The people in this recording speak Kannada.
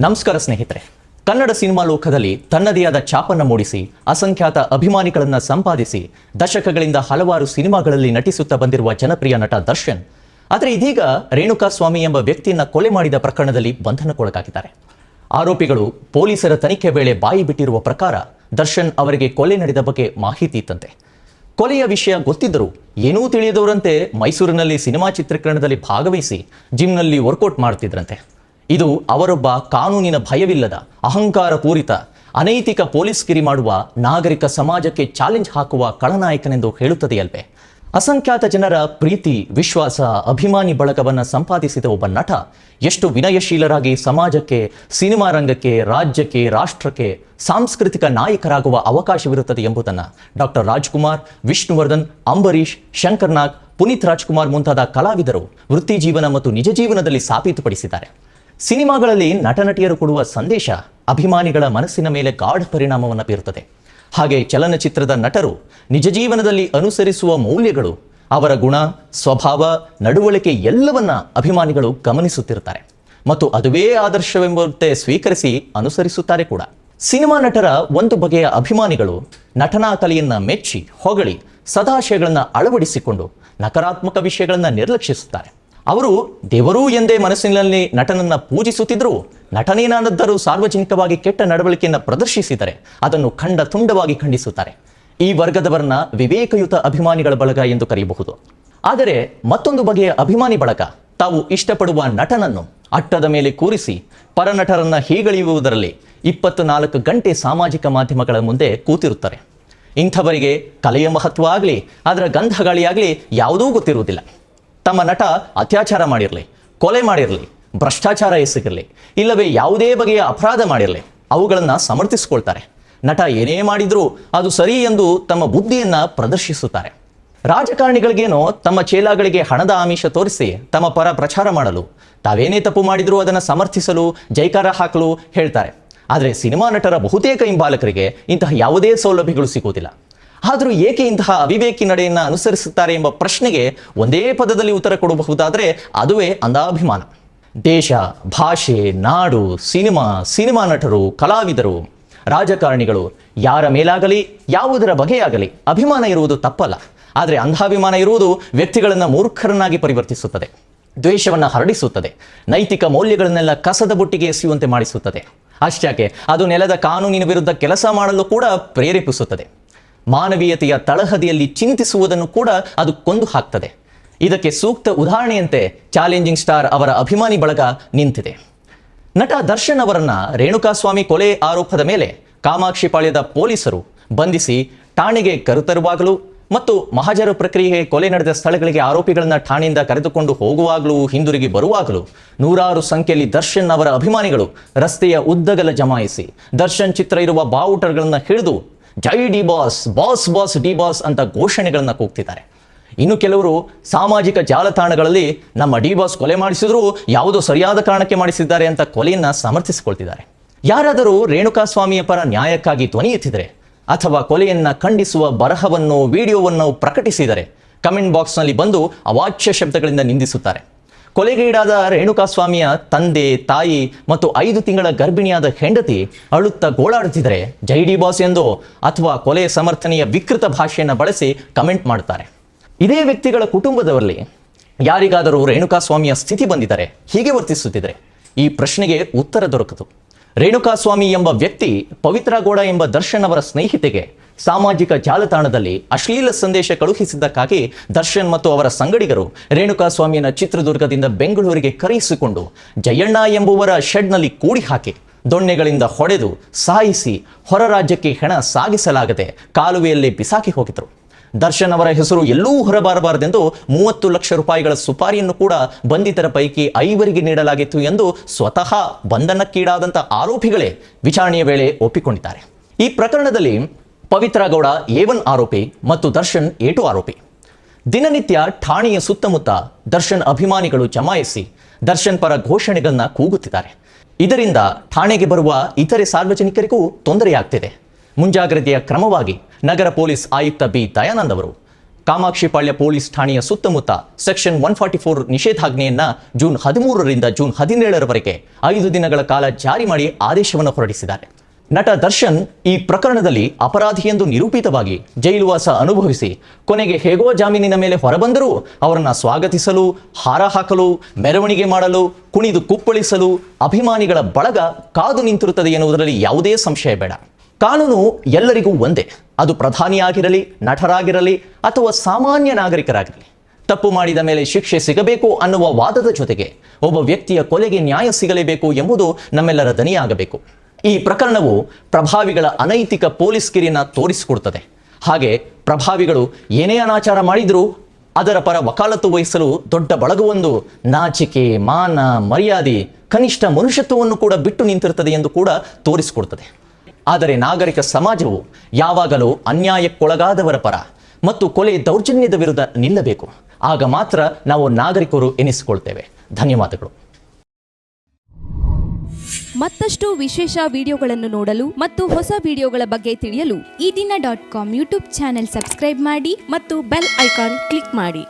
ನಮಸ್ಕಾರ ಸ್ನೇಹಿತರೆ. ಕನ್ನಡ ಸಿನಿಮಾ ಲೋಕದಲ್ಲಿ ತನ್ನದೇ ಆದ ಛಾಪನ್ನು ಮೂಡಿಸಿ, ಅಸಂಖ್ಯಾತ ಅಭಿಮಾನಿಗಳನ್ನು ಸಂಪಾದಿಸಿ, ದಶಕಗಳಿಂದ ಹಲವಾರು ಸಿನಿಮಾಗಳಲ್ಲಿ ನಟಿಸುತ್ತಾ ಬಂದಿರುವ ಜನಪ್ರಿಯ ನಟ ದರ್ಶನ್. ಆದರೆ ಇದೀಗ ರೇಣುಕಾ ಸ್ವಾಮಿ ಎಂಬ ವ್ಯಕ್ತಿಯನ್ನ ಕೊಲೆ ಮಾಡಿದ ಪ್ರಕರಣದಲ್ಲಿ ಬಂಧನಕ್ಕೊಳಗಾಗಿದ್ದಾರೆ. ಆರೋಪಿಗಳು ಪೊಲೀಸರ ತನಿಖೆ ವೇಳೆ ಬಾಯಿ ಬಿಟ್ಟಿರುವ ಪ್ರಕಾರ ದರ್ಶನ್ ಅವರಿಗೆ ಕೊಲೆ ನಡೆದ ಬಗ್ಗೆ ಮಾಹಿತಿ ಇತ್ತಂತೆ. ಕೊಲೆಯ ವಿಷಯ ಗೊತ್ತಿದ್ದರೂ ಏನೂ ತಿಳಿಯದವರಂತೆ ಮೈಸೂರಿನಲ್ಲಿ ಸಿನಿಮಾ ಚಿತ್ರೀಕರಣದಲ್ಲಿ ಭಾಗವಹಿಸಿ ಜಿಮ್ನಲ್ಲಿ ವರ್ಕೌಟ್ ಮಾಡ್ತಿದ್ರಂತೆ. ಇದು ಅವರೊಬ್ಬ ಕಾನೂನಿನ ಭಯವಿಲ್ಲದ, ಅಹಂಕಾರ ಪೂರಿತ, ಅನೈತಿಕ ಪೊಲೀಸ್ಗಿರಿ ಮಾಡುವ ನಾಗರಿಕ ಸಮಾಜಕ್ಕೆ ಚಾಲೆಂಜ್ ಹಾಕುವ ಕಳನಾಯಕನೆಂದು ಹೇಳುತ್ತದೆಯಲ್ವೇ? ಅಸಂಖ್ಯಾತ ಜನರ ಪ್ರೀತಿ, ವಿಶ್ವಾಸ, ಅಭಿಮಾನಿ ಬಳಗವನ್ನು ಸಂಪಾದಿಸಿದ ಒಬ್ಬ ನಟ ಎಷ್ಟು ವಿನಯಶೀಲರಾಗಿ ಸಮಾಜಕ್ಕೆ, ಸಿನಿಮಾ ರಂಗಕ್ಕೆ, ರಾಜ್ಯಕ್ಕೆ, ರಾಷ್ಟ್ರಕ್ಕೆ ಸಾಂಸ್ಕೃತಿಕ ನಾಯಕರಾಗುವ ಅವಕಾಶವಿರುತ್ತದೆ ಎಂಬುದನ್ನು ಡಾಕ್ಟರ್ ರಾಜ್ಕುಮಾರ್, ವಿಷ್ಣುವರ್ಧನ್, ಅಂಬರೀಷ್ ಶಂಕರ್ನಾಗ್ ಪುನೀತ್ ರಾಜ್ಕುಮಾರ್ ಮುಂತಾದ ಕಲಾವಿದರು ವೃತ್ತಿ ಜೀವನ ಮತ್ತು ನಿಜ ಜೀವನದಲ್ಲಿ ಸಾಬೀತುಪಡಿಸಿದ್ದಾರೆ. ಸಿನಿಮಾಗಳಲ್ಲಿ ನಟನಟಿಯರು ಕೊಡುವ ಸಂದೇಶ ಅಭಿಮಾನಿಗಳ ಮನಸ್ಸಿನ ಮೇಲೆ ಗಾಢ ಪರಿಣಾಮವನ್ನು ಬೀರುತ್ತದೆ. ಹಾಗೆ ಚಲನಚಿತ್ರದ ನಟರು ನಿಜ ಜೀವನದಲ್ಲಿ ಅನುಸರಿಸುವ ಮೌಲ್ಯಗಳು, ಅವರ ಗುಣ, ಸ್ವಭಾವ, ನಡವಳಿಕೆ ಎಲ್ಲವನ್ನ ಅಭಿಮಾನಿಗಳು ಗಮನಿಸುತ್ತಿರುತ್ತಾರೆ. ಮತ್ತು ಅದುವೇ ಆದರ್ಶವೆಂಬಂತೆ ಸ್ವೀಕರಿಸಿ ಅನುಸರಿಸುತ್ತಾರೆ ಕೂಡ. ಸಿನಿಮಾ ನಟರ ಒಂದು ಬಗೆಯ ಅಭಿಮಾನಿಗಳು ನಟನಾ ಕಲೆಯನ್ನ ಮೆಚ್ಚಿ ಹೊಗಳಿ ಸದಾಶಯಗಳನ್ನು ಅಳವಡಿಸಿಕೊಂಡು ನಕಾರಾತ್ಮಕ ವಿಷಯಗಳನ್ನು ನಿರ್ಲಕ್ಷಿಸುತ್ತಾರೆ. ಅವರು ದೇವರು ಎಂದೇ ಮನಸ್ಸಿನಲ್ಲಿ ನಟನನ್ನು ಪೂಜಿಸುತ್ತಿದ್ದರೂ ನಟನೇನಾದರೂ ಸಾರ್ವಜನಿಕವಾಗಿ ಕೆಟ್ಟ ನಡವಳಿಕೆಯನ್ನು ಪ್ರದರ್ಶಿಸಿದರೆ ಅದನ್ನು ಖಂಡ ತುಂಡವಾಗಿ ಖಂಡಿಸುತ್ತಾರೆ. ಈ ವರ್ಗದವರನ್ನ ವಿವೇಕಯುತ ಅಭಿಮಾನಿಗಳ ಬಳಗ ಎಂದು ಕರೆಯಬಹುದು. ಆದರೆ ಮತ್ತೊಂದು ಬಗೆಯ ಅಭಿಮಾನಿ ಬಳಗ ತಾವು ಇಷ್ಟಪಡುವ ನಟನನ್ನು ಅಟ್ಟದ ಮೇಲೆ ಕೂರಿಸಿ ಪರನಟರನ್ನ ಹೀಗಳೆಯುವುದರಲ್ಲಿ ಇಪ್ಪತ್ತು ನಾಲ್ಕು ಗಂಟೆ ಸಾಮಾಜಿಕ ಮಾಧ್ಯಮಗಳ ಮುಂದೆ ಕೂತಿರುತ್ತಾರೆ. ಇಂಥವರಿಗೆ ಕಲೆಯ ಮಹತ್ವ ಆಗಲಿ, ಅದರ ಗಂಧಗಳಿಯಾಗಲಿ ಯಾವುದೂ ಗೊತ್ತಿರುವುದಿಲ್ಲ. ತಮ್ಮ ನಟ ಅತ್ಯಾಚಾರ ಮಾಡಿರಲಿ, ಕೊಲೆ ಮಾಡಿರಲಿ, ಭ್ರಷ್ಟಾಚಾರ ಎಸಗಿರಲಿ, ಇಲ್ಲವೇ ಯಾವುದೇ ಬಗೆಯ ಅಪರಾಧ ಮಾಡಿರಲಿ, ಅವುಗಳನ್ನು ಸಮರ್ಥಿಸಿಕೊಳ್ತಾರೆ. ನಟ ಏನೇ ಮಾಡಿದರೂ ಅದು ಸರಿ ಎಂದು ತಮ್ಮ ಬುದ್ಧಿಯನ್ನ ಪ್ರದರ್ಶಿಸುತ್ತಾರೆ. ರಾಜಕಾರಣಿಗಳಿಗೇನೋ ತಮ್ಮ ಚೇಲಾಗಳಿಗೆ ಹಣದ ಆಮಿಷ ತೋರಿಸಿ ತಮ್ಮ ಪರ ಪ್ರಚಾರ ಮಾಡಲು, ತಾವೇನೇ ತಪ್ಪು ಮಾಡಿದರೂ ಅದನ್ನು ಸಮರ್ಥಿಸಲು, ಜೈಕಾರ ಹಾಕಲು ಹೇಳ್ತಾರೆ. ಆದರೆ ಸಿನಿಮಾ ನಟರ ಬಹುತೇಕ ಹಿಂಬಾಲಕರಿಗೆ ಇಂತಹ ಯಾವುದೇ ಸೌಲಭ್ಯಗಳು ಸಿಗುವುದಿಲ್ಲ. ಆದರೂ ಏಕೆ ಇಂತಹ ಅವಿವೇಕಿ ನಡೆಯನ್ನು ಅನುಸರಿಸುತ್ತಾರೆ ಎಂಬ ಪ್ರಶ್ನೆಗೆ ಒಂದೇ ಪದದಲ್ಲಿ ಉತ್ತರ ಕೊಡಬಹುದಾದರೆ ಅದುವೇ ಅಂಧಾಭಿಮಾನ. ದೇಶ, ಭಾಷೆ, ನಾಡು, ಸಿನಿಮಾ ಸಿನಿಮಾ ನಟರು, ಕಲಾವಿದರು, ರಾಜಕಾರಣಿಗಳು, ಯಾರ ಮೇಲಾಗಲಿ, ಯಾವುದರ ಬಗೆಯಾಗಲಿ ಅಭಿಮಾನ ಇರುವುದು ತಪ್ಪಲ್ಲ. ಆದರೆ ಅಂಧಾಭಿಮಾನ ಇರುವುದು ವ್ಯಕ್ತಿಗಳನ್ನು ಮೂರ್ಖರನ್ನಾಗಿ ಪರಿವರ್ತಿಸುತ್ತದೆ. ದ್ವೇಷವನ್ನು ಹರಡಿಸುತ್ತದೆ. ನೈತಿಕ ಮೌಲ್ಯಗಳನ್ನೆಲ್ಲ ಕಸದ ಬುಟ್ಟಿಗೆ ಎಸೆಯುವಂತೆ ಮಾಡಿಸುತ್ತದೆ. ಅಷ್ಟಾಕೆ ಅದು ನೆಲದ ಕಾನೂನಿನ ವಿರುದ್ಧ ಕೆಲಸ ಮಾಡಲು ಕೂಡ ಪ್ರೇರೇಪಿಸುತ್ತದೆ. ಮಾನವೀಯತೆಯ ತಳಹದಿಯಲ್ಲಿ ಚಿಂತಿಸುವುದನ್ನು ಕೂಡ ಅದು ಕೊಂದು ಹಾಕ್ತದೆ. ಇದಕ್ಕೆ ಸೂಕ್ತ ಉದಾಹರಣೆಯಂತೆ ಚಾಲೆಂಜಿಂಗ್ ಸ್ಟಾರ್ ಅವರ ಅಭಿಮಾನಿ ಬಳಗ ನಿಂತಿದೆ. ನಟ ದರ್ಶನ್ ಅವರನ್ನ ರೇಣುಕಾಸ್ವಾಮಿ ಕೊಲೆ ಆರೋಪದ ಮೇಲೆ ಕಾಮಾಕ್ಷಿಪಾಳ್ಯದ ಪೊಲೀಸರು ಬಂಧಿಸಿ ಠಾಣೆಗೆ ಕರೆತರುವಾಗಲೂ ಮತ್ತು ಮಹಾಜರು ಪ್ರಕ್ರಿಯೆ ಕೊಲೆ ನಡೆದ ಸ್ಥಳಗಳಿಗೆ ಆರೋಪಿಗಳನ್ನ ಠಾಣೆಯಿಂದ ಕರೆದುಕೊಂಡು ಹೋಗುವಾಗಲೂ ಹಿಂದಿರುಗಿ ಬರುವಾಗಲೂ ನೂರಾರು ಸಂಖ್ಯೆಯಲ್ಲಿ ದರ್ಶನ್ ಅವರ ಅಭಿಮಾನಿಗಳು ರಸ್ತೆಯ ಉದ್ದಗಲ ಜಮಾಯಿಸಿ ದರ್ಶನ್ ಚಿತ್ರ ಇರುವ ಬಾವುಟಗಳನ್ನು ಹಿಡಿದು ಜೈ D boss boss boss D boss ಅಂತ ಘೋಷಣೆಗಳನ್ನು ಕೂಗ್ತಿದ್ದಾರೆ. ಇನ್ನು ಕೆಲವರು ಸಾಮಾಜಿಕ ಜಾಲತಾಣಗಳಲ್ಲಿ ನಮ್ಮ ಡಿ ಬಾಸ್ ಕೊಲೆ ಮಾಡಿಸಿದ್ರು ಯಾವುದೋ ಸರಿಯಾದ ಕಾರಣಕ್ಕೆ ಮಾಡಿಸಿದ್ದಾರೆ ಅಂತ ಕೊಲೆಯನ್ನು ಸಮರ್ಥಿಸಿಕೊಳ್ತಿದ್ದಾರೆ. ಯಾರಾದರೂ ರೇಣುಕಾಸ್ವಾಮಿಯ ಪರ ನ್ಯಾಯಕ್ಕಾಗಿ ಧ್ವನಿ ಎತ್ತಿದರೆ ಅಥವಾ ಕೊಲೆಯನ್ನು ಖಂಡಿಸುವ ಬರಹವನ್ನು ವಿಡಿಯೋವನ್ನು ಪ್ರಕಟಿಸಿದರೆ ಕಮೆಂಟ್ ಬಾಕ್ಸ್ನಲ್ಲಿ ಬಂದು ಅವಾಚ್ಯ ಶಬ್ದಗಳಿಂದ ನಿಂದಿಸುತ್ತಾರೆ. ಕೊಲೆಗೀಡಾದ ರೇಣುಕಾಸ್ವಾಮಿಯ ತಂದೆ, ತಾಯಿ ಮತ್ತು ಐದು ತಿಂಗಳ ಗರ್ಭಿಣಿಯಾದ ಹೆಂಡತಿ ಅಳುತ್ತಾ ಗೋಳಾಡುತ್ತಿದ್ದರೆ ಜೈ ಡಿ ಬಾಸ್ ಎಂದು ಅಥವಾ ಕೊಲೆ ಸಮರ್ಥನೆಯ ವಿಕೃತ ಭಾಷೆಯನ್ನು ಬಳಸಿ ಕಮೆಂಟ್ ಮಾಡುತ್ತಾರೆ. ಇದೇ ವ್ಯಕ್ತಿಗಳ ಕುಟುಂಬದವರಲ್ಲಿ ಯಾರಿಗಾದರೂ ರೇಣುಕಾಸ್ವಾಮಿಯ ಸ್ಥಿತಿ ಬಂದಿದ್ದಾರೆ ಹೀಗೆ ವರ್ತಿಸುತ್ತಿದ್ದರೆ ಈ ಪ್ರಶ್ನೆಗೆ ಉತ್ತರ ದೊರಕದು. ರೇಣುಕಾಸ್ವಾಮಿ ಎಂಬ ವ್ಯಕ್ತಿ ಪವಿತ್ರ ಗೌಡ ಎಂಬ ದರ್ಶನ್ ಅವರ ಸ್ನೇಹಿತೆಗೆ ಸಾಮಾಜಿಕ ಜಾಲತಾಣದಲ್ಲಿ ಅಶ್ಲೀಲ ಸಂದೇಶ ಕಳುಹಿಸಿದ್ದಕ್ಕಾಗಿ ದರ್ಶನ್ ಮತ್ತು ಅವರ ಸಂಗಡಿಗರು ರೇಣುಕಾಸ್ವಾಮಿಯನ್ನ ಚಿತ್ರದುರ್ಗದಿಂದ ಬೆಂಗಳೂರಿಗೆ ಕರೆಯಿಸಿಕೊಂಡು ಜಯಣ್ಣ ಎಂಬುವರ ಶೆಡ್ನಲ್ಲಿ ಕೂಡಿ ಹಾಕಿ ದೊಣ್ಣೆಗಳಿಂದ ಹೊಡೆದು ಸಾಯಿಸಿ ಹೊರ ರಾಜ್ಯಕ್ಕೆ ಹೆಣ ಸಾಗಿಸಲಾಗದೆ ಕಾಲುವೆಯಲ್ಲಿ ಬಿಸಾಕಿ ಹೋಗಿದ್ರು. ದರ್ಶನ್ ಅವರ ಹೆಸರು ಎಲ್ಲೂ ಹೊರಬಾರಬಾರದೆಂದು ಮೂವತ್ತು ಲಕ್ಷ ರೂಪಾಯಿಗಳ ಸುಪಾರಿಯನ್ನು ಕೂಡ ಬಂಧಿತರ ಪೈಕಿ ಐವರಿಗೆ ನೀಡಲಾಗಿತ್ತು ಎಂದು ಸ್ವತಃ ಬಂಧನಕ್ಕೀಡಾದಂಥ ಆರೋಪಿಗಳೇ ವಿಚಾರಣೆಯ ವೇಳೆ ಒಪ್ಪಿಕೊಂಡಿದ್ದಾರೆ. ಈ ಪ್ರಕರಣದಲ್ಲಿ ಪವಿತ್ರ ಗೌಡ ಎ ಒನ್ ಆರೋಪಿ ಮತ್ತು ದರ್ಶನ್ ಎ ಟು ಆರೋಪಿ. ದಿನನಿತ್ಯ ಠಾಣೆಯ ಸುತ್ತಮುತ್ತ ದರ್ಶನ್ ಅಭಿಮಾನಿಗಳು ಜಮಾಯಿಸಿ ದರ್ಶನ್ ಪರ ಘೋಷಣೆಗಳನ್ನ ಕೂಗುತ್ತಿದ್ದಾರೆ. ಇದರಿಂದ ಠಾಣೆಗೆ ಬರುವ ಇತರೆ ಸಾರ್ವಜನಿಕರಿಗೂ ತೊಂದರೆಯಾಗ್ತಿದೆ. ಮುಂಜಾಗ್ರತೆಯ ಕ್ರಮವಾಗಿ ನಗರ ಪೊಲೀಸ್ ಆಯುಕ್ತ ಬಿ. ದಯಾನಂದ್ ಅವರು ಕಾಮಾಕ್ಷಿಪಾಳ್ಯ ಪೊಲೀಸ್ ಠಾಣೆಯ ಸುತ್ತಮುತ್ತ ಸೆಕ್ಷನ್ ಒನ್ ಫಾರ್ಟಿ ಫೋರ್ ನಿಷೇಧಾಜ್ಞೆಯನ್ನ ಜೂನ್ ಹದಿಮೂರರಿಂದ ಜೂನ್ ಹದಿನೇಳರವರೆಗೆ ಐದು ದಿನಗಳ ಕಾಲ ಜಾರಿ ಮಾಡಿ ಆದೇಶವನ್ನು ಹೊರಡಿಸಿದ್ದಾರೆ. ನಟ ದರ್ಶನ್ ಈ ಪ್ರಕರಣದಲ್ಲಿ ಅಪರಾಧಿ ಎಂದು ನಿರೂಪಿತವಾಗಿ ಜೈಲುವಾಸ ಅನುಭವಿಸಿ ಕೊನೆಗೆ ಹೇಗೋ ಜಾಮೀನಿನ ಮೇಲೆ ಹೊರಬಂದರೂ ಅವರನ್ನು ಸ್ವಾಗತಿಸಲು, ಹಾರ ಹಾಕಲು, ಮೆರವಣಿಗೆ ಮಾಡಲು, ಕುಣಿದು ಕುಪ್ಪಳಿಸಲು ಅಭಿಮಾನಿಗಳ ಬಳಗ ಕಾದು ನಿಂತಿರುತ್ತದೆ ಎನ್ನುವುದರಲ್ಲಿ ಯಾವುದೇ ಸಂಶಯ ಬೇಡ. ಕಾನೂನು ಎಲ್ಲರಿಗೂ ಒಂದೇ. ಅದು ಪ್ರಧಾನಿಯಾಗಿರಲಿ, ನಟರಾಗಿರಲಿ, ಅಥವಾ ಸಾಮಾನ್ಯ ನಾಗರಿಕರಾಗಿರಲಿ. ತಪ್ಪು ಮಾಡಿದ ಮೇಲೆ ಶಿಕ್ಷೆ ಸಿಗಬೇಕು ಅನ್ನುವ ವಾದದ ಜೊತೆಗೆ ಒಬ್ಬ ವ್ಯಕ್ತಿಯ ಕೊಲೆಗೆ ನ್ಯಾಯ ಸಿಗಲೇಬೇಕು ಎಂಬುದು ನಮ್ಮೆಲ್ಲರ ದನಿಯಾಗಬೇಕು. ಈ ಪ್ರಕರಣವು ಪ್ರಭಾವಿಗಳ ಅನೈತಿಕ ಪೊಲೀಸ್ ಕಿರಿಯನ್ನ ತೋರಿಸಿಕೊಡುತ್ತದೆ. ಹಾಗೆ ಪ್ರಭಾವಿಗಳು ಏನೇ ಅನಾಚಾರ ಮಾಡಿದರೂ ಅದರ ಪರ ವಕಾಲತ್ತು ವಹಿಸಲು ದೊಡ್ಡ ಬಳಗವೊಂದು ನಾಚಿಕೆ, ಮಾನ, ಮರ್ಯಾದೆ, ಕನಿಷ್ಠ ಮನುಷ್ಯತ್ವವನ್ನು ಕೂಡ ಬಿಟ್ಟು ನಿಂತಿರುತ್ತದೆ ಎಂದು ಕೂಡ ತೋರಿಸಿಕೊಡುತ್ತದೆ. ಆದರೆ ನಾಗರಿಕ ಸಮಾಜವು ಯಾವಾಗಲೂ ಅನ್ಯಾಯಕ್ಕೊಳಗಾದವರ ಪರ ಮತ್ತು ಕೊಲೆ ದೌರ್ಜನ್ಯದ ವಿರುದ್ಧ ನಿಲ್ಲಬೇಕು. ಆಗ ಮಾತ್ರ ನಾವು ನಾಗರಿಕರು ಎನಿಸಿಕೊಳ್ತೇವೆ. ಧನ್ಯವಾದಗಳು. ಮತ್ತಷ್ಟು ವಿಶೇಷ ವಿಡಿಯೋಗಳನ್ನು ನೋಡಲು ಮತ್ತು ಹೊಸ ವಿಡಿಯೋಗಳ ಬಗ್ಗೆ ತಿಳಿಯಲು Eedina dot com YouTube channel subscribe ಮಾಡಿ ಮತ್ತು ಬೆಲ್ ಐಕಾನ್ ಕ್ಲಿಕ್ ಮಾಡಿ.